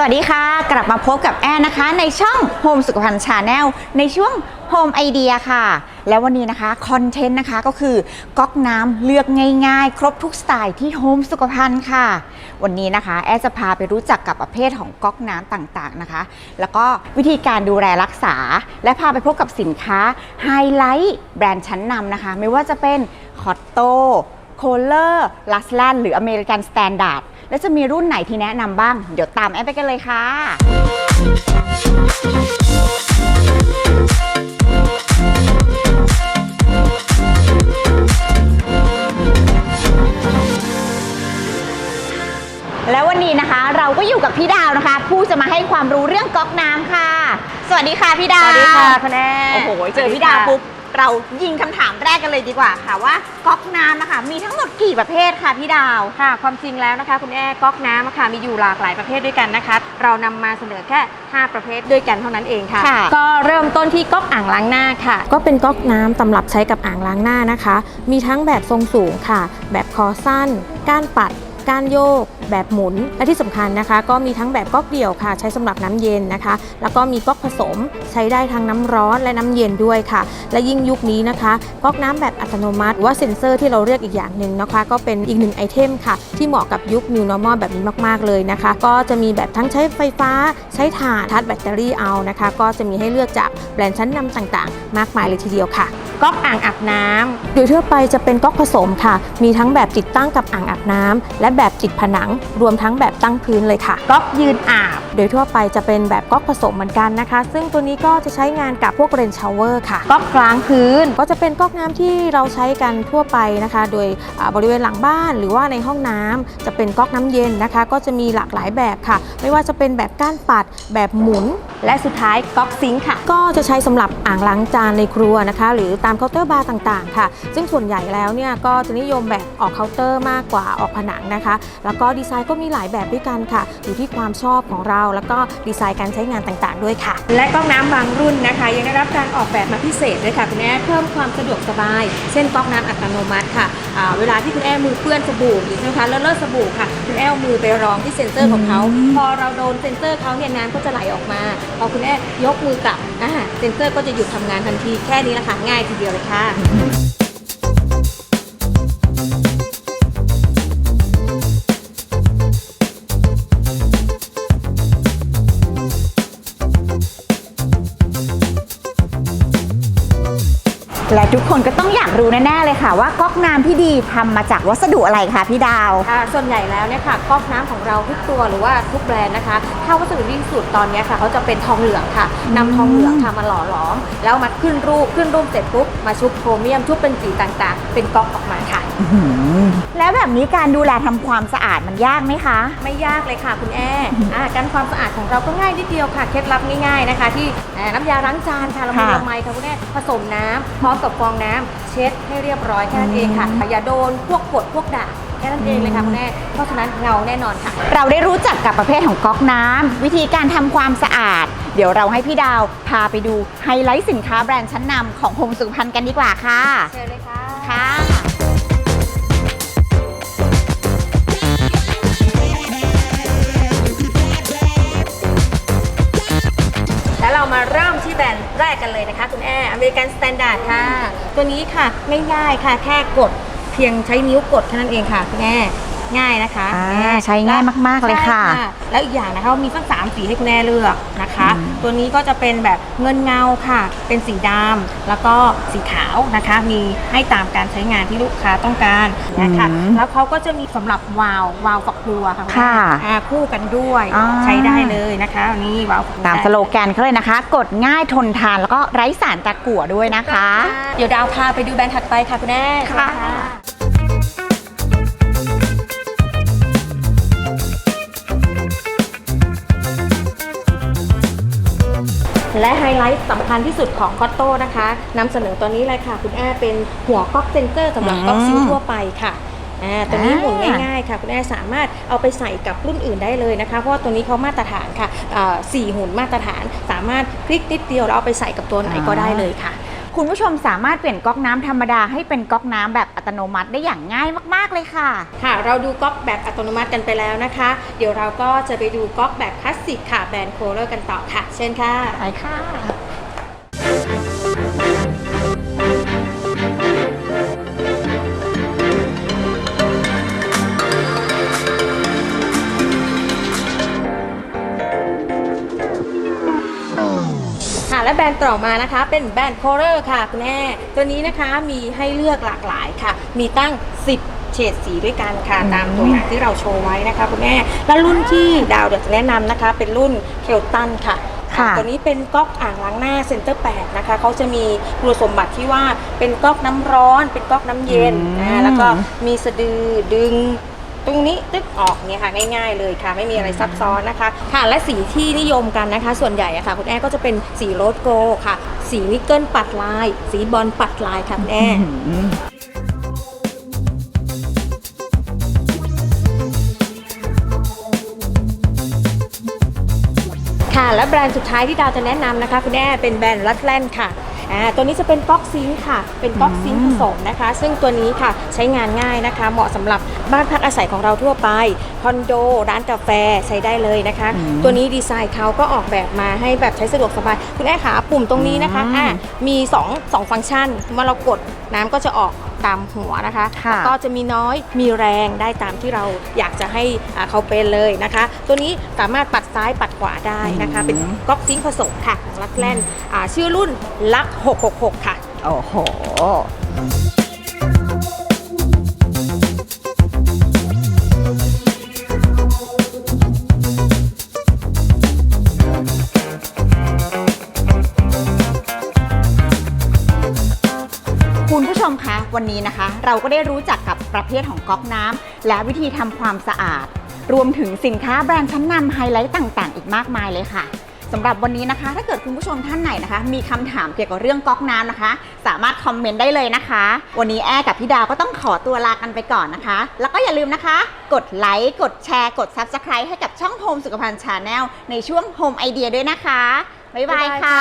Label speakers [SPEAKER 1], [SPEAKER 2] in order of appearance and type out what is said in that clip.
[SPEAKER 1] สวัสดีค่ะ กลับมาพบกับแอนนะคะ ในช่อง Home สุขภัณฑ์ชาแนลในช่วง Home Idea ค่ะ แล้ววันนี้นะคะคอนเทนต์นะคะก็คือก๊อกน้ำเลือกง่ายๆ ครบทุกสไตล์ที่ Home สุขภัณฑ์ค่ะ วันนี้นะคะ แอนจะพาไปรู้จักกับประเภทของก๊อกน้ำต่างๆนะคะ แล้วก็วิธีการดูแลรักษา และพาไปพบกับสินค้าไฮไลท์แบรนด์ชั้นนำนะคะ ไม่ว่าจะเป็นคอตโตโคลเลอร์ลัสแลนหรืออเมริกันสแตนดาร์ด แล้วจะมีรุ่นไหนที่แนะนำบ้าง เดี๋ยวตามแอนไปกันเลยค่ะ แล้ววันนี้นะคะเราก็อยู่กับพี่ดาวนะคะ ผู้จะมาให้ความรู้เรื่องก๊อกน้ำค่ะ สวัสดีค่ะพี่ดาว
[SPEAKER 2] สวัสดีค่ะคุณแอ
[SPEAKER 1] โอ้โหเจอพี่ดาวปุ๊บ เรายิงคำถามแรกกันเลยดีกว่าค่ะว่าก๊อกน้ำนะคะมีทั้งหมดกี่ประเภทค่ะพี่ดาว
[SPEAKER 2] ค่ะ ความจริงแล้วนะคะ คุณแอก๊อกน้ำอะค่ะมีอยู่หลากหลายประเภทด้วยกันนะคะ เรานำมาเสนอแค่ 5 ประเภทด้วยกันเท่านั้นเองค่ะ
[SPEAKER 1] ค่ะ
[SPEAKER 2] ก็เริ่มต้นที่ก๊อกอ่างล้างหน้าค่ะ ก็เป็นก๊อกน้ำสำหรับใช้กับอ่างล้างหน้านะคะ มีทั้งแบบทรงสูงค่ะ แบบคอสั้น ก้านปัด ก้านโยก แบบหมุน และที่สำคัญนะคะ ก็มีทั้งแบบก๊อกเดี่ยวค่ะ ใช้สำหรับน้ำเย็นนะคะ แล้วก็มีก๊อกผสมใช้ได้ทั้งน้ำร้อนและน้ำเย็นด้วยค่ะ และยิ่งยุคนี้นะคะก๊อกน้ำแบบอัตโนมัติหรือว่าเซ็นเซอร์ที่เราเรียกอีกอย่างหนึ่งนะคะ ก็เป็นอีกหนึ่งไอเทมค่ะ ที่เหมาะกับยุค New Normal แบบนี้มากๆเลยนะคะ ก็จะมีแบบทั้งใช้ไฟฟ้า ใช้ถ่านทัดแบตเตอรี่เอานะคะ ก็จะมีให้เลือกจากแบรนด์ชั้นนำต่างๆ มากมายเลยทีเดียวค่ะก๊อกอ่างอาบน้ำโดยทั่วไปจะเป็นก๊อกผสมค่ะ มีทั้งแบบติดตั้งกับอ่างอาบน้ำและแบบติดผนัง รวมทั้งแบบตั้งพื้นเลยค่ะก๊อกยืนอาบ โดยทั่วไปจะเป็นแบบก๊อกผสมเหมือนกันนะคะ ซึ่งตัวนี้ก็จะใช้งานกับพวกเรนชาวเวอร์ค่ะก๊อกกลางพื้นก็จะเป็นก๊อกน้ำที่เราใช้กันทั่วไปนะคะ โดยบริเวณหลังบ้านหรือว่าในห้องน้ำจะเป็นก๊อกน้ำเย็นนะคะ ก็จะมีหลากหลายแบบค่ะ ไม่ว่าจะเป็นแบบก้านปัด แบบหมุน และสุดท้ายก๊อกซิงค์ค่ะ ก็จะใช้สำหรับอ่างล้างจานในครัวนะคะ หรือตามเคาน์เตอร์บาร์ต่างๆ ค่ะ ซึ่งส่วนใหญ่แล้วเนี่ยก็จะนิยมแบบออกเคาน์เตอร์มากกว่าออกผนังนะคะแล้วก็ดีไซน์ก็มีหลายแบบด้วยกันค่ะ อยู่ที่ความชอบของเรา แล้วก็ดีไซน์การใช้งานต่างๆ ด้วยค่ะ และก๊อกน้ำบางรุ่นนะคะ ยังได้รับการออกแบบมาพิเศษด้วยค่ะคุณแม่เพิ่มความสะดวกสบาย เช่นก๊อกน้ำอัตโนมัติค่ะอ่าเวลาที่คุณแม่มือเปื้อนสบู่หรือนะคะเลอะเลอะสบู่ค่ะคุณแม่เอามือไปรองที่เซ็นเซอร์ของเขาพอเราโดนเซ็นเซอร์เขาเนี่ยน้ำก็จะไหลออกมาพอคุณแม่ยกมือกลับอ่าเซ็นเซอร์ก็จะหยุดทำงานทันทีแค่นี้แหละค่ะง่ายทีเดียวเลยค่ะ
[SPEAKER 1] ทุกคนก็ต้องอยากรู้แน่ๆเลยค่ะ ว่าก๊อกน้ำที่ดีทำมาจากวัสดุอะไรคะพี่ดาว
[SPEAKER 2] ค่ะส่วนใหญ่แล้วเนี่ยค่ะก๊อกน้ำของเราทุกตัวหรือว่าทุกแบรนด์นะคะ ถ้าวัสดุที่ดีที่สุดตอนเนี้ยค่ะเขาจะเป็นทองเหลืองค่ะนำทองเหลืองค่ะมาหล่อหลอม แล้วมาขึ้นรูปขึ้นรูปเสร็จปุ๊บมาชุบโครเมียมชุบเป็นสีต่างๆ เป็นก๊อกออกมาค่ะ
[SPEAKER 1] แล้วแบบนี้การดูแลทำความสะอาดมันยากไหมคะ
[SPEAKER 2] ไม่ยากเลยค่ะคุณแอร์อ่าการความสะอาดของเราก็ง่ายนิดเดียวค่ะ เคล็ดลับง่ายๆนะคะ ที่อ่าน้ำยาล้างจานค่ะละมุน
[SPEAKER 1] ค่ะ
[SPEAKER 2] ละไมค่ะคุณแอร์ผสมน้ำพร้อมกับฟองน้ำเช็ดให้เรียบร้อยแค่นั้นเองค่ะ อย่าโดนพวกกรดพวกด่างแค่นั้นเองเลยค่ะคุณแอร์เพราะฉะนั้นเงาแน่นอนค่ะ
[SPEAKER 1] เราได้รู้จักกับประเภทของก๊อกน้ำวิธีการทำความสะอาด เดี๋ยวเราให้พี่ดาวพาไปดูไฮไลท์สินค้าแบรนด์ชั้นนำของโฮมสุขภัณฑ์กันดีกว่าค่ะ
[SPEAKER 2] เชิญเลยค่ะ
[SPEAKER 1] ค่ะ
[SPEAKER 2] มาเริ่มที่แบรนด์แรกกันเลยนะคะ คุณแอร์อเมริกันสแตนดาร์ดค่ะ ตัวนี้ค่ะง่ายๆค่ะแค่กดเพียงใช้นิ้วกดแค่นั้นเองค่ะคุณแอร์ ง่ายนะคะ
[SPEAKER 1] อ่า
[SPEAKER 2] แม่
[SPEAKER 1] ใช้ง่ายมากๆเลยค่ะ
[SPEAKER 2] ใช่แล้วอีกอย่างนะคะมีสักสามสีให้คุณแม่เลือกนะคะ
[SPEAKER 1] อืม
[SPEAKER 2] ตัวนี้ก็จะเป็นแบบเงินเงาค่ะ เป็นสีดำแล้วก็สีขาวนะคะ มีให้ตามการใช้งานที่ลูกค้าต้องการนะคะ
[SPEAKER 1] อืม
[SPEAKER 2] แล้วเขาก็จะมีสำหรับวาล์ววาล์วฝักบัวค่ะณแม่
[SPEAKER 1] ค่ะ
[SPEAKER 2] อ่าคู่กันด้วย
[SPEAKER 1] อ่า
[SPEAKER 2] ใช้ได้เลยนะคะอันนี้วาล์วฝักบัว
[SPEAKER 1] ตามสโลแกนเขาเลยนะคะ กดง่ายทนทานแล้วก็ไร้สารตะกั่วด้วยนะคะ
[SPEAKER 2] เดี๋ยวดาวพาไปดูแบรนด์ถัดไปค่ะคุณแม่
[SPEAKER 1] ค่ะ
[SPEAKER 2] เชิญ และไฮไลท์สำคัญที่สุดของคอตโต้นะคะนำเสนอตัวนี้เลยค่ะ คุณแอ้เป็นหัวก๊อกเซนเซอร์สำหรับก๊อกซิ้ทั่วไปค่ะอ่าตัวนี้หมุนง่ายๆค่ะ คุณแอ้สามารถเอาไปใส่กับรุ่นอื่นได้เลยนะคะ เพราะว่าตัวนี้เขามาตรฐานค่ะสี่หุ่นมาตรฐาน สามารถคลิกนิดเดียวแล้วเอาไปใส่กับตัวไหนก็ได้เลยค่ะ
[SPEAKER 1] คุณผู้ชมสามารถเปลี่ยนก๊อกน้ำธรรมดาให้เป็นก๊อกน้ำแบบอัตโนมัติได้อย่างง่ายมาก ๆ เลยค่ะ
[SPEAKER 2] ค่ะ เราดูก๊อกแบบอัตโนมัติกันไปแล้วนะคะ เดี๋ยวเราก็จะไปดูก๊อกแบบคลาสสิกค่ะแบรนด์โคเลอร์กันต่อค่ะ เช่นค่ะ
[SPEAKER 1] ไปค่ะ
[SPEAKER 2] และแบรนด์ต่อมานะคะ เป็นแบรนด์โคเลอร์ค่ะคุณแม่ตัวนี้นะคะมีให้เลือกหลากหลายค่ะ มีตั้ง 10เฉดสีด้วยกันค่ะ
[SPEAKER 1] อืม
[SPEAKER 2] ตามตัวอย่างที่เราโชว์ไว้นะคะคุณแม่ และรุ่นที่ดาวเดี๋ยวจะแนะนำนะคะ เป็นรุ่นเคลตันค่ะ
[SPEAKER 1] ค่ะ
[SPEAKER 2] ตัวนี้เป็นก๊อกอ่างล้างหน้าเซนเตอร์8นะคะเขาจะมีคุณสมบัติที่ว่าเป็นก๊อกน้ำร้อน เป็นก๊อกน้ำเย็น
[SPEAKER 1] อืม
[SPEAKER 2] อ่าแล้วก็มีสะดือดึง ตรงนี้ตึ๊กออกเนี่ยค่ะง่ายๆเลยค่ะ ไม่มีอะไรซับซ้อนนะคะค่ะและสีที่นิยมกันนะคะ ส่วนใหญ่อะค่ะคุณแอก็จะเป็นสีโรสโกลด์ค่ะ สีนิกเกิลปัดลาย สีบอลปัดลายค่ะคุณแอ
[SPEAKER 1] อืม
[SPEAKER 2] ค่ะและแบรนด์สุดท้ายที่ดาวจะแนะนำนะคะ คุณแอเป็นแบรนด์ลัดแลนด์ค่ะ อ่าตัวนี้จะเป็นก๊อกซิงค์ค่ะ เป็นก๊อกซิงค์ผสมนะคะ ซึ่งตัวนี้ค่ะใช้งานง่ายนะคะ เหมาะสำหรับบ้านพักอาศัยของเราทั่วไปคอนโด ร้านกาแฟใช้ได้เลยนะคะ
[SPEAKER 1] อืม
[SPEAKER 2] ตัวนี้ดีไซน์เขาก็ออกแบบมาให้แบบใช้สะดวกสบาย คุณแอขาปุ่มตรงนี้นะคะ
[SPEAKER 1] อืม
[SPEAKER 2] อ่ามี2 2ฟังก์ชันเมื่อเรากดน้ำก็จะออก ตามหัวนะคะ
[SPEAKER 1] ค่ะ
[SPEAKER 2] แล้วก็จะมีน้อยมีแรงได้ตามที่เราอยากจะให้อ่าเขาเป็นเลยนะคะ ตัวนี้สามารถปัดซ้ายปัดขวาได้นะคะ เป็นก๊อกซิงค์ผสมค่ะของลักแลนด์อ่าชื่อรุ่นลัก 666 ค่ะ
[SPEAKER 1] โอ้โห วันนี้นะคะ เราก็ได้รู้จักกับประเภทของก๊อกน้ำและวิธีทำความสะอาด รวมถึงสินค้าแบรนด์ชั้นนำไฮไลท์ต่างๆ อีกมากมายเลยค่ะสำหรับวันนี้นะคะ ถ้าเกิดคุณผู้ชมท่านไหนนะคะ มีคำถามเกี่ยวกับเรื่องก๊อกน้ำนะคะ สามารถคอมเมนต์ได้เลยนะคะ วันนี้แอร์กับพี่ดาวก็ต้องขอตัวลากันไปก่อนนะคะ แล้วก็อย่าลืมนะคะ กดไลค์กดแชร์ กด Subscribe ให้กับช่องโฮมสุขภัณฑ์ชาแนลในช่วงโฮมไอเดียด้วยนะคะบ๊ายบาย
[SPEAKER 2] ค่ะ